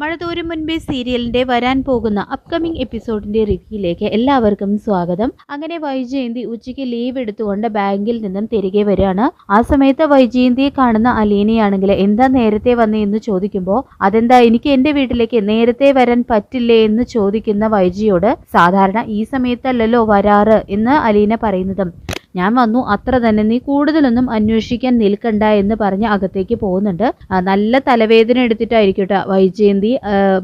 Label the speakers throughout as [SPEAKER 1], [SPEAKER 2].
[SPEAKER 1] മഴ തോരും മുൻപേ സീരിയലിന്റെ വരാൻ പോകുന്ന അപ്കമിംഗ് എപ്പിസോഡിന്റെ റിവ്യൂയിലേക്ക് എല്ലാവർക്കും സ്വാഗതം. അങ്ങനെ വൈജയന്തി ഉച്ചയ്ക്ക് ലീവ് എടുത്തുകൊണ്ട് ബാങ്കിൽ നിന്നും തിരികെ വരികയാണ്. ആ സമയത്ത് വൈജയന്തിയെ കാണുന്ന അലീനയാണെങ്കിൽ എന്താ നേരത്തെ വന്നേ എന്ന് ചോദിക്കുമ്പോൾ അതെന്താ എനിക്ക് എന്റെ വീട്ടിലേക്ക് നേരത്തെ വരാൻ പറ്റില്ലേ എന്ന് ചോദിക്കുന്ന വൈജിയോട് സാധാരണ ഈ സമയത്തല്ലല്ലോ വരാറ് എന്ന് അലീന പറയുന്നതും. ഞാൻ വന്നു അത്ര തന്നെ നീ കൂടുതലൊന്നും അന്വേഷിക്കാൻ നിൽക്കണ്ട എന്ന് പറഞ്ഞ് അകത്തേക്ക് പോകുന്നുണ്ട്. നല്ല തലവേദന എടുത്തിട്ടായിരിക്കും കേട്ടോ വൈജയന്തി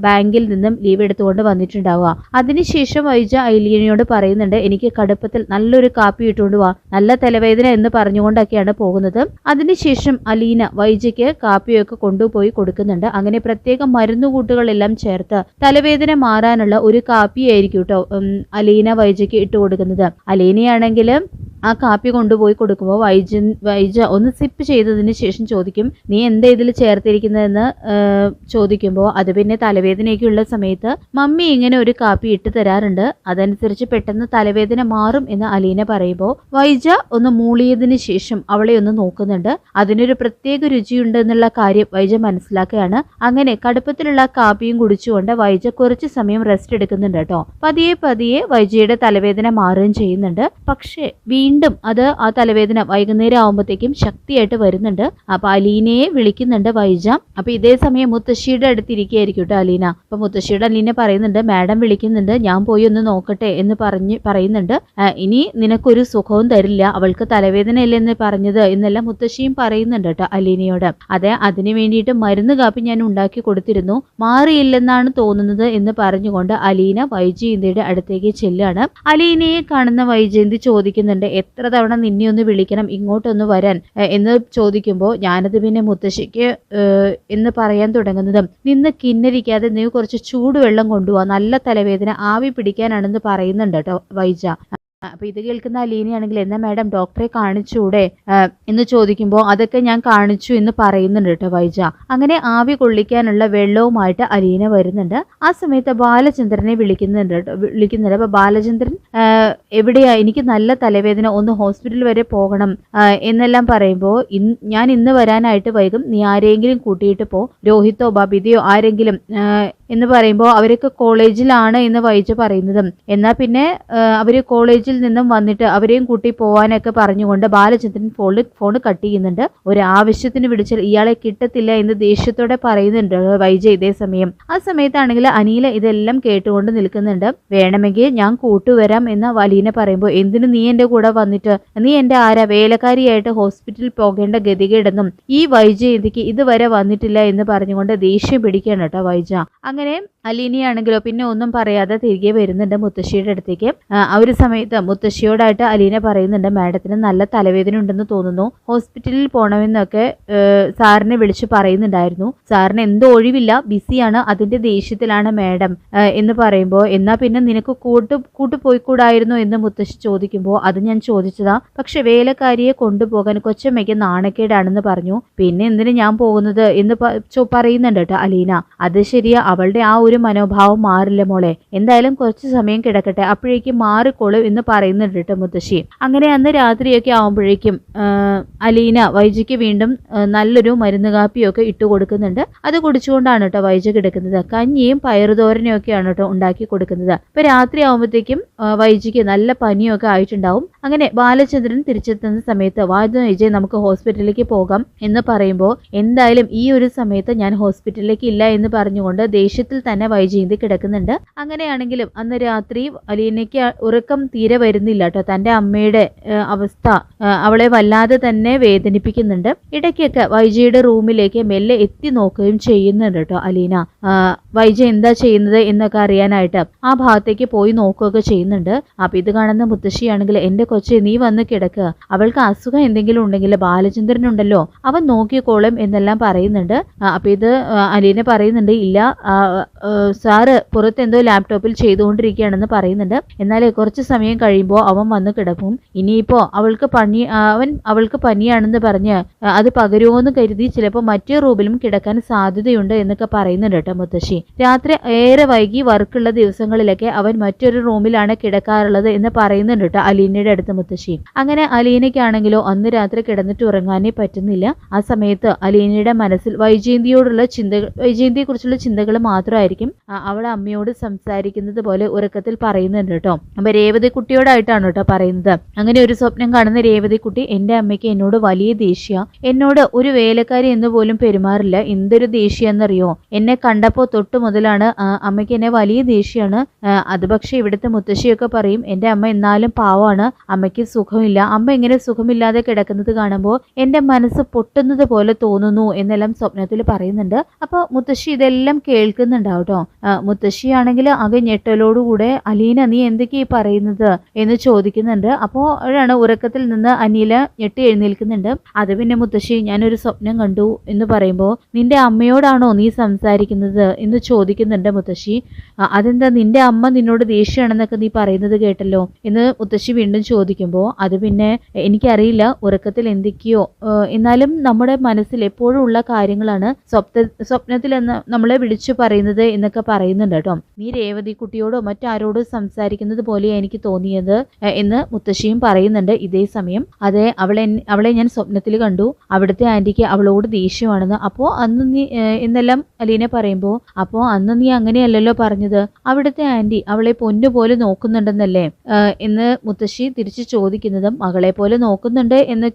[SPEAKER 1] ബാങ്കിൽ നിന്നും ലീവ് എടുത്തുകൊണ്ട് വന്നിട്ടുണ്ടാവുക. അതിനുശേഷം വൈജ ഐലീനയോട് പറയുന്നുണ്ട് എനിക്ക് കടുപ്പത്തിൽ നല്ലൊരു കാപ്പി ഇട്ടുകൊണ്ട് വാ. നല്ല തലവേദന എന്ന് പറഞ്ഞുകൊണ്ടൊക്കെയാണ് പോകുന്നത്. അതിനുശേഷം അലീന വൈജയ്ക്ക് കാപ്പിയൊക്കെ കൊണ്ടുപോയി കൊടുക്കുന്നുണ്ട്. അങ്ങനെ പ്രത്യേക മരുന്നുകൂട്ടുകളെല്ലാം ചേർത്ത് തലവേദന മാറാനുള്ള ഒരു കാപ്പിയായിരിക്കും കേട്ടോ അലീന വൈജയ്ക്ക് ഇട്ട് കൊടുക്കുന്നത് അലീനയാണെങ്കിൽ ആ കാപ്പി കൊണ്ടുപോയി കൊടുക്കുമ്പോൾ വൈജ വൈജ ഒന്ന് സിപ്പ് ചെയ്തതിന് ശേഷം ചോദിക്കും നീ എന്താ ഇതിൽ ചേർത്തിരിക്കുന്നതെന്ന്? ചോദിക്കുമ്പോൾ അത് പിന്നെ തലവേദനയൊക്കെയുള്ള സമയത്ത് മമ്മി ഇങ്ങനെ ഒരു കാപ്പി ഇട്ട് തരാറുണ്ട്. അതനുസരിച്ച് പെട്ടെന്ന് തലവേദന മാറും എന്ന് അലീന പറയുമ്പോൾ വൈജ ഒന്ന് മൂളിയതിന് ശേഷം അവളെ ഒന്ന് നോക്കുന്നുണ്ട്. അതിനൊരു പ്രത്യേക രുചിയുണ്ട് എന്നുള്ള കാര്യം വൈജ മനസ്സിലാക്കുകയാണ്. അങ്ങനെ കടുപ്പത്തിലുള്ള കാപ്പിയും കുടിച്ചുകൊണ്ട് വൈജ കുറച്ച് സമയം റെസ്റ്റ് എടുക്കുന്നുണ്ട് കേട്ടോ. പതിയെ പതിയെ വൈജയുടെ തലവേദന മാറുകയും ചെയ്യുന്നുണ്ട്. പക്ഷേ വീണ്ടും അത് ആ തലവേദന വൈകുന്നേരം ആകുമ്പോഴത്തേക്കും ശക്തിയായിട്ട് വരുന്നുണ്ട്. അപ്പൊ അലീനയെ വിളിക്കുന്നുണ്ട് വൈജ. അപ്പൊ ഇതേ സമയം മുത്തശ്ശിയുടെ അടുത്തിരിക്കുകയായിരിക്കും കേട്ടോ അലീന. അപ്പൊ മുത്തശ്ശിയുടെ അലീന പറയുന്നുണ്ട് മാഡം വിളിക്കുന്നുണ്ട് ഞാൻ പോയി ഒന്ന് നോക്കട്ടെ എന്ന് പറഞ്ഞ് പറയുന്നുണ്ട്. ഇനി നിനക്കൊരു സുഖവും തരില്ല അവൾക്ക് തലവേദനയല്ലെന്ന് പറഞ്ഞത് എന്നെല്ലാം മുത്തശ്ശിയും പറയുന്നുണ്ട് കേട്ടോ അലീനയോട്. അതെ അതിനു വേണ്ടിയിട്ട് മരുന്ന് കാപ്പി ഞാൻ ഉണ്ടാക്കി കൊടുത്തിരുന്നു മാറിയില്ലെന്നാണ് തോന്നുന്നത് എന്ന് പറഞ്ഞുകൊണ്ട് അലീന വൈജയന്തിയുടെ അടുത്തേക്ക് ചെല്ലുകയാണ് അലീനയെ കാണുന്ന വൈജയന്തി ചോദിക്കുന്നുണ്ട് എത്ര തവണ നിന്നെ ഒന്ന് വിളിക്കണം ഇങ്ങോട്ടൊന്ന് വരാൻ എന്ന് ചോദിക്കുമ്പോൾ ഞാനത് പിന്നെ മുത്തശ്ശിക്ക് എന്ന് പറയാൻ തുടങ്ങുന്നതും നിന്ന് കിന്നരിക്കാതെ നീ കുറച്ച് ചൂടുവെള്ളം കൊണ്ടുപോവാ നല്ല തലവേദന ആവി പിടിക്കാനാണെന്ന് പറയുന്നുണ്ട് കേട്ടോ വൈജ. അപ്പൊ ഇത് കേൾക്കുന്ന അലീനയാണെങ്കിൽ എന്നാ മാഡം ഡോക്ടറെ കാണിച്ചൂടെ? എന്ന് ചോദിക്കുമ്പോൾ അതൊക്കെ ഞാൻ കാണിച്ചു എന്ന് പറയുന്നുണ്ട് കേട്ടോ വൈജ. അങ്ങനെ ആവി കൊള്ളിക്കാനുള്ള വെള്ളവുമായിട്ട് അലീന വരുന്നുണ്ട്. ആ സമയത്ത് ബാലചന്ദ്രനെ വിളിക്കുന്നുണ്ട് കേട്ടോ വിളിക്കുന്നുണ്ട്. അപ്പൊ ബാലചന്ദ്രൻ എവിടെയാ? എനിക്ക് നല്ല തലവേദന ഒന്ന് ഹോസ്പിറ്റൽ വരെ പോകണം എന്നെല്ലാം പറയുമ്പോൾ ഞാൻ ഇന്ന് വരാനായിട്ട് വൈകും. നീ ആരെങ്കിലും കൂട്ടിയിട്ട് പോ. രോഹിത്തോ ബബിതയോ ആരെങ്കിലും എന്ന് പറയുമ്പോൾ അവരൊക്കെ കോളേജിലാണ് എന്ന് വൈജ പറയുന്നതും. എന്നാൽ പിന്നെ അവർ അവർ നിന്നും വന്നിട്ട് അവരെയും കൂട്ടി പോവാനൊക്കെ പറഞ്ഞുകൊണ്ട് ബാലചന്ദ്രൻ ഫോണിൽ ഫോൺ കട്ട് ചെയ്യുന്നുണ്ട് ഒരു ആവശ്യത്തിന് വിളിച്ചാൽ ഇയാളെ കിട്ടത്തില്ല എന്ന് ദേഷ്യത്തോടെ പറയുന്നുണ്ട് വൈജ ഇതേ സമയം. ആ സമയത്താണെങ്കിൽ അനീല ഇതെല്ലാം കേട്ടുകൊണ്ട് നിൽക്കുന്നുണ്ട്. വേണമെങ്കിൽ ഞാൻ കൂട്ടുവരാം എന്ന് വലീന പറയുമ്പോൾ എന്തിനു നീ എന്റെ കൂടെ വന്നിട്ട്? നീ എന്റെ ആരാ? വേലക്കാരിയായിട്ട് ഹോസ്പിറ്റലിൽ പോകേണ്ട ഗതികേടെന്നും ഈ വൈജയന്തിക്ക് ഇതുവരെ വന്നിട്ടില്ല എന്ന് പറഞ്ഞുകൊണ്ട് ദേഷ്യം പിടിക്കണം കേട്ടോ വൈജ. അങ്ങനെ അലീനയാണെങ്കിലോ പിന്നെ ഒന്നും പറയാതെ തിരികെ വരുന്നുണ്ട് മുത്തശ്ശിയുടെ അടുത്തേക്ക്. ആ, ഒരു സമയത്ത് മുത്തശ്ശിയോടായിട്ട് അലീന പറയുന്നുണ്ട് മാഡത്തിന് നല്ല തലവേദന ഉണ്ടെന്ന് തോന്നുന്നു. ഹോസ്പിറ്റലിൽ പോകണമെന്നൊക്കെ സാറിനെ വിളിച്ച് പറയുന്നുണ്ടായിരുന്നു. സാറിന് എന്തോ ഒഴിവില്ല ബിസിയാണ് അതിന്റെ ദേഷ്യത്തിലാണ് മാഡം എന്ന് പറയുമ്പോൾ എന്നാ പിന്നെ നിനക്ക് കൂട്ട് കൂട്ടു പോയിക്കൂടായിരുന്നു എന്ന് മുത്തശ്ശി ചോദിക്കുമ്പോൾ അത് ഞാൻ ചോദിച്ചതാ. പക്ഷെ വേലക്കാരിയെ കൊണ്ടുപോകാൻ കൊച്ചമ്മയ്ക്ക് നാണക്കേടാണെന്ന് പറഞ്ഞു. പിന്നെ എന്തിനു ഞാൻ പോകുന്നത്? എന്ന് പറയുന്നുണ്ട് കേട്ടോ അലീന. അത് ശരിയാ അവളുടെ ആ ഒരു മനോഭാവം മാറില്ല മോളെ. എന്തായാലും കുറച്ച് സമയം കിടക്കട്ടെ. അപ്പോഴേക്കും മാറിക്കോളും എന്ന് പറയുന്നുണ്ട് കേട്ടോ മുത്തശ്ശി. അങ്ങനെ അന്ന് രാത്രിയൊക്കെ ആവുമ്പോഴേക്കും അലീന വൈജയ്ക്ക് വീണ്ടും നല്ലൊരു മരുന്ന് കാപ്പിയൊക്കെ ഇട്ട് കൊടുക്കുന്നുണ്ട്. അത് കുടിച്ചുകൊണ്ടാണ് കേട്ടോ വൈജ കിടക്കുന്നത്. കഞ്ഞിയും പയറുതോരനെയൊക്കെയാണ് കേട്ടോ ഉണ്ടാക്കി കൊടുക്കുന്നത്. ഇപ്പൊ രാത്രി ആവുമ്പോഴത്തേക്കും വൈജയ്ക്ക് നല്ല പനിയൊക്കെ ആയിട്ടുണ്ടാവും. അങ്ങനെ ബാലചന്ദ്രൻ തിരിച്ചെത്തുന്ന സമയത്ത് വാദം വിജയ് നമുക്ക് ഹോസ്പിറ്റലിലേക്ക് പോകാം എന്ന് പറയുമ്പോൾ എന്തായാലും ഈ ഒരു സമയത്ത് ഞാൻ ഹോസ്പിറ്റലിലേക്ക് ഇല്ല എന്ന് പറഞ്ഞുകൊണ്ട് ദേഷ്യത്തിൽ തന്നെ വൈജയന്തി കിടക്കുന്നുണ്ട്. അങ്ങനെയാണെങ്കിലും അന്ന് രാത്രി അലീനയ്ക്ക് ഉറക്കം തീരെ വരുന്നില്ല കേട്ടോ. തന്റെ അമ്മയുടെ അവസ്ഥ അവളെ വല്ലാതെ തന്നെ വേദനിപ്പിക്കുന്നുണ്ട്. ഇടയ്ക്കൊക്കെ വൈജയുടെ റൂമിലേക്ക് മെല്ലെ എത്തി നോക്കുകയും ചെയ്യുന്നുണ്ട് കേട്ടോ അലീന. വൈജ എന്താ ചെയ്യുന്നത് എന്നൊക്കെ അറിയാനായിട്ട് ആ ഭാഗത്തേക്ക് പോയി നോക്കുകയൊക്കെ ചെയ്യുന്നുണ്ട്. അപ്പൊ ഇത് കാണുന്ന മുത്തശ്ശിയാണെങ്കിൽ എന്റെ കൊച്ചെ നീ വന്ന് കിടക്കുക അവൾക്ക് അസുഖം എന്തെങ്കിലും ഉണ്ടെങ്കിൽ ബാലചന്ദ്രൻ ഉണ്ടല്ലോ അവൻ നോക്കിക്കോളും എന്നെല്ലാം പറയുന്നുണ്ട്. അപ്പൊ ഇത് അലീന പറയുന്നുണ്ട് ഇല്ല ആ, പുറത്ത് സാറ് പുറത്തെന്തോ ലാപ്ടോപ്പിൽ ചെയ്തുകൊണ്ടിരിക്കുകയാണെന്ന് പറയുന്നുണ്ട്. എന്നാലേ കുറച്ച് സമയം കഴിയുമ്പോൾ അവൻ വന്ന് കിടക്കും. ഇനിയിപ്പോൾ അവൾക്ക് പണി അവൻ അവൾക്ക് പനിയാണെന്ന് പറഞ്ഞ് അത് പകരുമോ എന്ന് കരുതി ചിലപ്പോൾ മറ്റേ റൂമിലും കിടക്കാൻ സാധ്യതയുണ്ട് എന്നൊക്കെ പറയുന്നുണ്ട് കേട്ടോ മുത്തശ്ശി. രാത്രി ഏറെ വൈകി വർക്കുള്ള ദിവസങ്ങളിലൊക്കെ അവൻ മറ്റൊരു റൂമിലാണ് കിടക്കാറുള്ളത് എന്ന് പറയുന്നുണ്ട് കേട്ടോ അലീനയുടെ അടുത്ത് മുത്തശ്ശി. അങ്ങനെ അലീനയ്ക്കാണെങ്കിലോ അന്ന് രാത്രി കിടന്നിട്ട് ഉറങ്ങാനേ പറ്റുന്നില്ല. ആ സമയത്ത് അലീനയുടെ മനസ്സിൽ വൈജയന്തിയോടുള്ള ചിന്തകൾ വൈജയന്തിയെ കുറിച്ചുള്ള ചിന്തകൾ മാത്രമായിരിക്കും അവൾ അമ്മയോട് സംസാരിക്കുന്നത് പോലെ ഉറക്കത്തിൽ പറയുന്നുണ്ട് കേട്ടോ. അപ്പൊ രേവതി കുട്ടിയോടായിട്ടാണ് കേട്ടോ പറയുന്നത്. അങ്ങനെ ഒരു സ്വപ്നം കാണുന്ന രേവതി കുട്ടി എന്റെ അമ്മയ്ക്ക് എന്നോട് വലിയ ദേഷ്യ. എന്നോട് ഒരു വേലക്കാരി എന്ന് പോലും പെരുമാറില്ല. എന്തൊരു ദേഷ്യ എന്നറിയോ എന്നെ കണ്ടപ്പോ തൊട്ട് മുതലാണ് ആ, അമ്മയ്ക്ക് എന്നെ വലിയ ദേഷ്യമാണ്. അത് പക്ഷേ ഇവിടുത്തെ മുത്തശ്ശിയൊക്കെ പറയും എന്റെ അമ്മ എന്നാലും പാവമാണ് അമ്മയ്ക്ക് സുഖമില്ല. അമ്മ ഇങ്ങനെ സുഖമില്ലാതെ കിടക്കുന്നത് കാണുമ്പോൾ എന്റെ മനസ്സ് പൊട്ടുന്നത് പോലെ തോന്നുന്നു എന്നെല്ലാം സ്വപ്നത്തിൽ പറയുന്നുണ്ട്. അപ്പോൾ മുത്തശ്ശി ഇതെല്ലാം കേൾക്കുന്നുണ്ടാവും കേട്ടോ. മുത്തശ്ശിയാണെങ്കിൽ ആകെ ഞെട്ടലോടുകൂടെ അലീന നീ എന്തൊക്കെയാ ഈ പറയുന്നത്? എന്ന് ചോദിക്കുന്നുണ്ട്. അപ്പോൾ അവിടെയാണ് ഉറക്കത്തിൽ നിന്ന് അനീല ഞെട്ടി എഴുന്നേൽക്കുന്നുണ്ട്. അത് പിന്നെ മുത്തശ്ശി ഞാനൊരു സ്വപ്നം കണ്ടു എന്ന് പറയുമ്പോൾ നിന്റെ അമ്മയോടാണോ നീ സംസാരിക്കുന്നത്? എന്ന് ചോദിക്കുന്നുണ്ട് മുത്തശ്ശി. "ആ, അതെന്താ നിന്റെ അമ്മ നിന്നോട് ദേഷ്യമാണെന്നൊക്കെ നീ പറയുന്നത് കേട്ടല്ലോ എന്ന് മുത്തശ്ശി വീണ്ടും ചോദിക്കുമ്പോൾ അത് പിന്നെ എനിക്കറിയില്ല ഉറക്കത്തിൽ എന്തൊക്കെയോ. എന്നാലും നമ്മുടെ മനസ്സിൽ എപ്പോഴും ഉള്ള കാര്യങ്ങളാണ് സ്വപ്ന സ്വപ്നത്തിൽ എന്ന് നമ്മളെ വിളിച്ചു പറയുന്നത് എന്നൊക്കെ പറയുന്നുണ്ട് കേട്ടോ. നീ രേവതി കുട്ടിയോടോ മറ്റാരോടോ സംസാരിക്കുന്നത് പോലെയാണ് എനിക്ക് തോന്നിയത് എന്ന് മുത്തശ്ശിയും പറയുന്നുണ്ട് ഇതേ സമയം. അതെ അവളെ അവളെ ഞാൻ സ്വപ്നത്തിൽ കണ്ടു. അവിടുത്തെ ആന്റിക്ക് അവളോട് ദേഷ്യമാണെന്ന്. അപ്പോൾ അന്ന് നീ എന്നെല്ലാം അലീന പറയുമ്പോൾ അപ്പോൾ അന്ന് നീ അങ്ങനെയല്ലല്ലോ പറഞ്ഞത്. അവിടുത്തെ ആന്റി അവളെ പൊന്നുപോലെ നോക്കുന്നുണ്ടെന്നല്ലേ? എന്ന് മുത്തശ്ശി തിരിച്ചു ചോദിക്കുന്നതും മകളെ പോലെ നോക്കുന്നുണ്ട് എന്ന്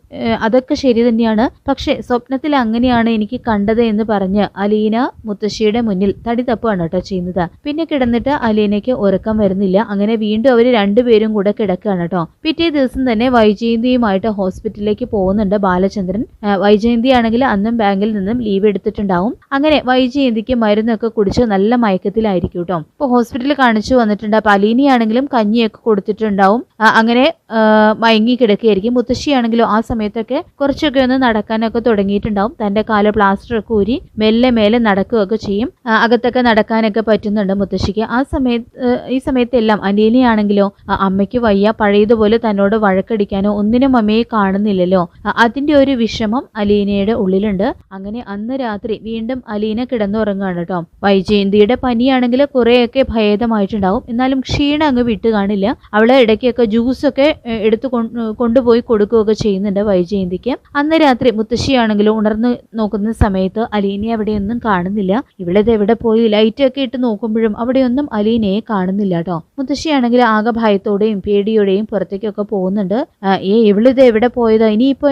[SPEAKER 1] അതൊക്കെ ശരി തന്നെയാണ്. പക്ഷേ സ്വപ്നത്തിൽ അങ്ങനെയാണ് എനിക്ക് കണ്ടത് എന്ന് പറഞ്ഞ് അലീന മുത്തശ്ശിയുടെ മുന്നിൽ തടി തപ്പാണ് കേട്ടോ ചെയ്യുന്നത്. പിന്നെ കിടന്നിട്ട് അലീനയ്ക്ക് ഉറക്കം വരുന്നില്ല. അങ്ങനെ വീണ്ടും അവർ രണ്ടുപേരും കൂടെ കിടക്കുകയാണ് കേട്ടോ. പിറ്റേ ദിവസം തന്നെ വൈജയന്തിയുമായിട്ട് ഹോസ്പിറ്റലിലേക്ക് പോകുന്നുണ്ട് ബാലചന്ദ്രൻ. വൈജയന്തി ആണെങ്കിൽ അന്നും ബാങ്കിൽ നിന്നും ലീവ് എടുത്തിട്ടുണ്ടാവും. അങ്ങനെ വൈജയന്തിക്ക് മരുന്നൊക്കെ കുടിച്ച് നല്ല മയക്കത്തിലായിരിക്കും കേട്ടോ ഇപ്പോൾ ഹോസ്പിറ്റലിൽ കാണിച്ചു വന്നിട്ടുണ്ട്. അപ്പൊ അലീനയാണെങ്കിലും കഞ്ഞിയൊക്കെ കൊടുത്തിട്ടുണ്ടാവും. അങ്ങനെ മയങ്ങി കിടക്കുകയായിരിക്കും. മുത്തശ്ശിയാണെങ്കിലും ആ സമയത്തൊക്കെ കുറച്ചൊക്കെ ഒന്ന് നടക്കാനൊക്കെ തുടങ്ങിയിട്ടുണ്ടാവും. തന്റെ കാല പ്ലാസ്റ്റർ ഒക്കെ ഊരി മെല്ലെ മേലെ നടക്കുകയൊക്കെ ചെയ്യും. അകത്തൊക്കെ നടക്കാനൊക്കെ പറ്റുന്നുണ്ട് മുത്തശ്ശിക്ക്. ആ സമയത്ത് ഈ സമയത്തെല്ലാം അലീനയാണെങ്കിലോ അമ്മയ്ക്ക് വയ്യ. പഴയതുപോലെ തന്നോട് വഴക്കടിക്കാനോ ഒന്നിനും അമ്മയെ കാണുന്നില്ലല്ലോ. അതിന്റെ ഒരു വിഷമം അലീനയുടെ ഉള്ളിലുണ്ട്. അങ്ങനെ അന്ന് രാത്രി വീണ്ടും അലീന കിടന്നുറങ്ങുകയാണ് കേട്ടോ വൈജയന്തിയുടെ പനിയാണെങ്കിൽ കുറേയൊക്കെ ഭേദമായിട്ടുണ്ടാവും. എന്നാലും ക്ഷീണം അങ്ങ് വിട്ട് കാണില്ല. അവളെ ഇടയ്ക്കൊക്കെ ജ്യൂസൊക്കെ എടുത്ത് കൊണ്ടുപോയി കൊടുക്കുകയൊക്കെ ചെയ്യുന്നുണ്ട് വൈജയന്തിക്ക്. അന്ന് രാത്രി മുത്തശ്ശിയാണെങ്കിലും ഉണർന്ന് നോക്കുന്ന സമയത്ത് അലീനയെ അവിടെയൊന്നും കാണുന്നില്ല. ഇവളിത് എവിടെ പോയി? ലൈറ്റ് ഒക്കെ ഇട്ട് നോക്കുമ്പോഴും അവിടെയൊന്നും അലീനയെ കാണുന്നില്ല കേട്ടോ മുത്തശ്ശിയാണെങ്കിൽ ആകെ ഭയത്തോടെയും പേടിയോടെയും പുറത്തേക്കൊക്കെ പോകുന്നുണ്ട്. ഏ ഇവളിത് എവിടെ പോയതാ? ഇനിയിപ്പോ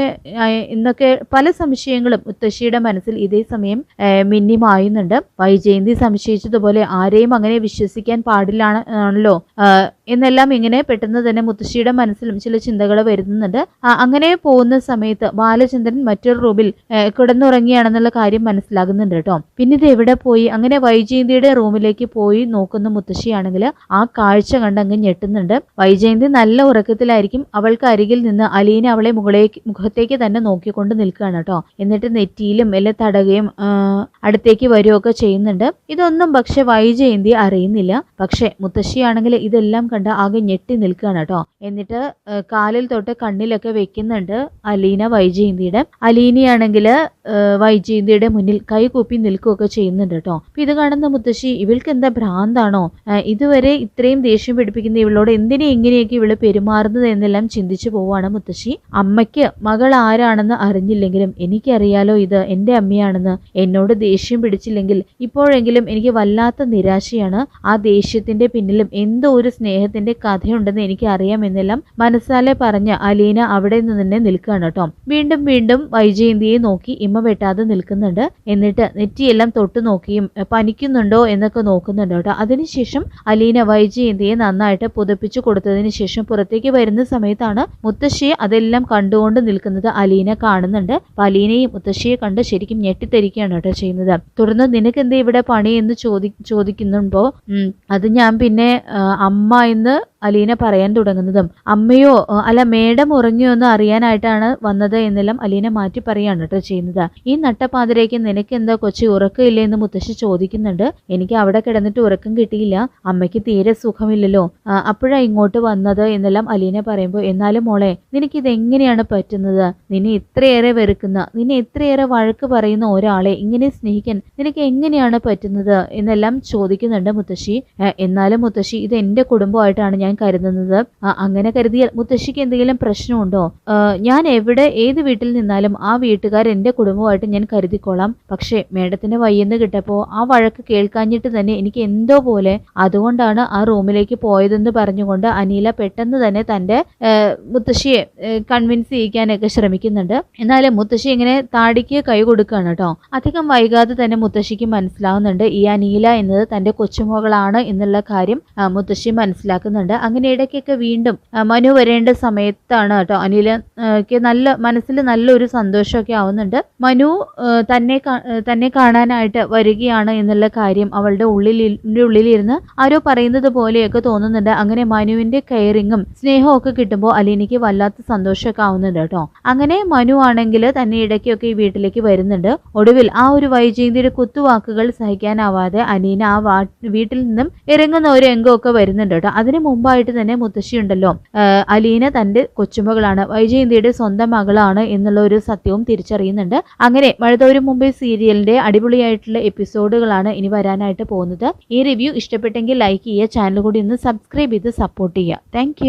[SPEAKER 1] എന്നൊക്കെ പല സംശയങ്ങളും മുത്തശ്ശിയുടെ മനസ്സിൽ ഇതേ സമയം മിന്നിമായുന്നുണ്ട്. മിന്നി വൈജയന്തി സംശയിച്ചതുപോലെ ആരെയും അങ്ങനെ വിശ്വസിക്കാൻ പാടില്ലാണ് ആണല്ലോ. എന്നെല്ലാം ഇങ്ങനെ പെട്ടെന്ന് തന്നെ മുത്തശ്ശിയുടെ മനസ്സിലും ചില ചിന്തകൾ വരുന്നുണ്ട്. അങ്ങനെ പോകുന്ന സമയത്ത് ബാലചന്ദ്രൻ മറ്റൊരു റൂമിൽ കിടന്നുറങ്ങിയാണെന്നുള്ള കാര്യം മനസ്സിലാകുന്നുണ്ട് കേട്ടോ. പിന്നെ ഇത് എവിടെ പോയി? അങ്ങനെ വൈജയന്തിയുടെ റൂമിലേക്ക് പോയി നോക്കുന്ന മുത്തശ്ശിയാണെങ്കിൽ ആ കാഴ്ച കണ്ട് അങ്ങ് ഞെട്ടുന്നുണ്ട്. വൈജയന്തി നല്ല ഉറക്കത്തിലായിരിക്കും. അവൾക്ക് അരികിൽ നിന്ന് അലീന അവളെ മുകളിലേക്ക് മുഖത്തേക്ക് തന്നെ നോക്കിക്കൊണ്ട് നിൽക്കുകയാണ് കേട്ടോ. എന്നിട്ട് നെറ്റിയിലും എല്ലാം തടകയും അടുത്തേക്ക് വരികയൊക്കെ ചെയ്യുന്നുണ്ട്. ഇതൊന്നും പക്ഷെ വൈജയന്തി അറിയുന്നില്ല. പക്ഷെ മുത്തശ്ശിയാണെങ്കിൽ ഇതെല്ലാം കണ്ട് ആകെ ഞെട്ടി നിൽക്കുകയാണ് കേട്ടോ. എന്നിട്ട് കാലിൽ തൊട്ട് കണ്ണിലൊക്കെ വെക്കുന്നുണ്ട് അലീന വൈജയന്തിയുടെ. അലീനയാണെങ്കിൽ വൈജയന്തിയുടെ മുന്നിൽ കൈ കൂപ്പി നിൽക്കുകയൊക്കെ ചെയ്യുന്നുണ്ട് കേട്ടോ. അപ്പൊ ഇത് കാണുന്ന മുത്തശ്ശി ഇവൾക്ക് എന്താ ഭ്രാന്താണോ? ഇതുവരെ ഇത്രയും ദേഷ്യം പിടിപ്പിക്കുന്ന ഇവളോട് എന്തിനെ എങ്ങനെയൊക്കെ ഇവൾ പെരുമാറുന്നത് എന്നെല്ലാം ചിന്തിച്ചു പോവാണ് മുത്തശ്ശി. അമ്മയ്ക്ക് മകൾ ആരാണെന്ന് അറിഞ്ഞില്ലെങ്കിലും എനിക്കറിയാലോ ഇത് എന്റെ അമ്മയാണെന്ന്. എന്നോട് ദേഷ്യം പിടിച്ചില്ലെങ്കിൽ ഇപ്പോഴെങ്കിലും എനിക്ക് വല്ലാത്ത നിരാശയാണ്. ആ ദേഷ്യത്തിന്റെ പിന്നിലും എന്തോ ഒരു സ്നേഹത്തിന്റെ കഥയുണ്ടെന്ന് എനിക്ക് അറിയാമെന്നെല്ലാം മനസ്സാലെ പറഞ്ഞ് അലീന അവിടെ നിന്ന് തന്നെ നിൽക്കുകയാണ് കേട്ടോ. വീണ്ടും വീണ്ടും വൈജയന്തിയെ നോക്കി ഇമ്മ വെട്ടാതെ നിൽക്കുന്നുണ്ട്. എന്നിട്ട് നെറ്റിയെല്ലാം തൊട്ട് നോക്കിയും പനിക്കുന്നുണ്ടോ? എന്നൊക്കെ നോക്കുന്നുണ്ട് കേട്ടോ. അതിനുശേഷം അലീന വൈജയന്തിയെ നന്നായിട്ട് പുതപ്പിച്ചു കൊടുത്തതിന് ശേഷം പുറത്തേക്ക് വരുന്ന സമയത്താണ് മുത്തശ്ശിയെ അതെല്ലാം കണ്ടുകൊണ്ട് നിൽക്കുന്നത് അലീന കാണുന്നുണ്ട്. അപ്പൊ അലീനയും മുത്തശ്ശിയെ കണ്ട് ശരിക്കും ഞെട്ടിത്തരിക്കുകയാണ് കേട്ടോ ചെയ്യുന്നത്. തുടർന്ന് നിനക്ക് എന്താ ഇവിടെ പണി? എന്ന് ചോദി ചോദിക്കുന്നുണ്ടോ? അത് ഞാൻ പിന്നെ അമ്മ എന്ന് അലീന പറയാൻ തുടങ്ങുന്നതും അമ്മയോ അല്ല മേഡം ഉറങ്ങിയോ എന്ന് അറിയാനായിട്ടാണ് വന്നത് എന്നെല്ലാം അലീന മാറ്റി പറയാണ് കേട്ടോ ചെയ്യുന്നത്. ഈ നട്ടപ്പാതിരേക്ക് നിനക്ക് എന്താ കൊച്ചി ഉറക്കമില്ലേ എന്ന് മുത്തശ്ശി ചോദിക്കുന്നുണ്ട്. എനിക്ക് അവിടെ കിടന്നിട്ട് ഉറക്കം കിട്ടിയില്ല. അമ്മയ്ക്ക് തീരെ സുഖമില്ലല്ലോ. അപ്പോഴാ ഇങ്ങോട്ട് വന്നത് എന്നെല്ലാം അലീന പറയുമ്പോൾ എന്നാലും മോളെ നിനക്കിത് എങ്ങനെയാണ് പറ്റുന്നത്? നിന്നെ ഇത്രയേറെ വെറുക്കുന്ന നിന്നെ ഇത്രയേറെ വഴക്ക് പറയുന്ന ഒരാളെ ഇങ്ങനെ സ്നേഹിക്കാൻ നിനക്ക് എങ്ങനെയാണ് പറ്റുന്നത്? എന്നെല്ലാം ചോദിക്കുന്നുണ്ട് മുത്തശ്ശി. എന്നാലും മുത്തശ്ശി ഇത് എന്റെ കുടുംബമായിട്ടാണ് ഞാൻ കരുതുന്നത്. അങ്ങനെ കരുതിയാൽ മുത്തശ്ശിക്ക് എന്തെങ്കിലും പ്രശ്നമുണ്ടോ? ഞാൻ എവിടെ ഏത് വീട്ടിൽ നിന്നാലും ആ വീട്ടുകാർ എന്റെ കുടുംബമായിട്ട് ഞാൻ കരുതിക്കോളാം. പക്ഷേ മേഡത്തിന് വയ്യെന്ന് കിട്ടപ്പോൾ ആ വഴക്ക് കേൾക്കാഞ്ഞിട്ട് തന്നെ എനിക്ക് എന്തോ പോലെ അതുകൊണ്ടാണ് ആ റൂമിലേക്ക് പോയതെന്ന് പറഞ്ഞുകൊണ്ട് അനീല പെട്ടെന്ന് തന്നെ തന്റെ മുത്തശ്ശിയെ കൺവിൻസ് ചെയ്യിക്കാനൊക്കെ ശ്രമിക്കുന്നുണ്ട്. എന്നാലും മുത്തശ്ശി ഇങ്ങനെ താടിക്ക് കൈ കൊടുക്കുകയാണ് കേട്ടോ. അധികം വൈകാതെ തന്നെ മുത്തശ്ശിക്ക് മനസ്സിലാവുന്നുണ്ട് ഈ അനീല എന്നത് തന്റെ കൊച്ചുമകളാണ് എന്നുള്ള കാര്യം മുത്തശ്ശി മനസ്സിലാക്കുന്നുണ്ട്. അങ്ങനെ ഇടയ്ക്കൊക്കെ വീണ്ടും മനു വരേണ്ട സമയത്താണ് കേട്ടോ അനിലക്ക് നല്ല മനസ്സിൽ നല്ലൊരു സന്തോഷമൊക്കെ ആവുന്നുണ്ട്. മനു തന്നെ തന്നെ കാണാനായിട്ട് വരികയാണ് എന്നുള്ള കാര്യം അവളുടെ ഉള്ളിൽ ഉള്ളിലിരുന്ന് ആരോ പറയുന്നത് പോലെയൊക്കെ തോന്നുന്നുണ്ട്. അങ്ങനെ മനുവിന്റെ കെയറിങ്ങും സ്നേഹവും ഒക്കെ കിട്ടുമ്പോൾ അലീനയ്ക്ക് വല്ലാത്ത സന്തോഷമൊക്കെ ആവുന്നുണ്ട് കേട്ടോ. അങ്ങനെ മനു ആണെങ്കിൽ തന്നെ ഇടയ്ക്കൊക്കെ ഈ വീട്ടിലേക്ക് വരുന്നുണ്ട്. ഒടുവിൽ ആ ഒരു വൈജയന്തിയുടെ കുത്തുവാക്കുകൾ സഹിക്കാനാവാതെ അനീന ആ വീട്ടിൽ നിന്നും ഇറങ്ങുന്ന ഒരു രംഗമൊക്കെ വരുന്നുണ്ട് കേട്ടോ. അതിന് മുമ്പായിട്ട് തന്നെ മുത്തശ്ശിയുണ്ടല്ലോ. അലീന തന്റെ കൊച്ചുമകളാണ്. വൈജയന്തിയുടെ സ്വന്തം മകളാണ് എന്നുള്ള ഒരു സത്യവും തിരിച്ചറിയുന്നുണ്ട്. അങ്ങനെ മഴതോരും മുംബൈ സീരിയലിന്റെ അടിപൊളിയായിട്ടുള്ള എപ്പിസോഡുകളാണ് ഇനി വരാനായിട്ട് പോകുന്നത്. ഈ റിവ്യൂ ഇഷ്ടപ്പെട്ടെങ്കിൽ ലൈക്ക് ചെയ്യുക ചാനൽ കൂടി ഒന്ന് സബ്സ്ക്രൈബ് ചെയ്ത് സപ്പോർട്ട് ചെയ്യുക. താങ്ക്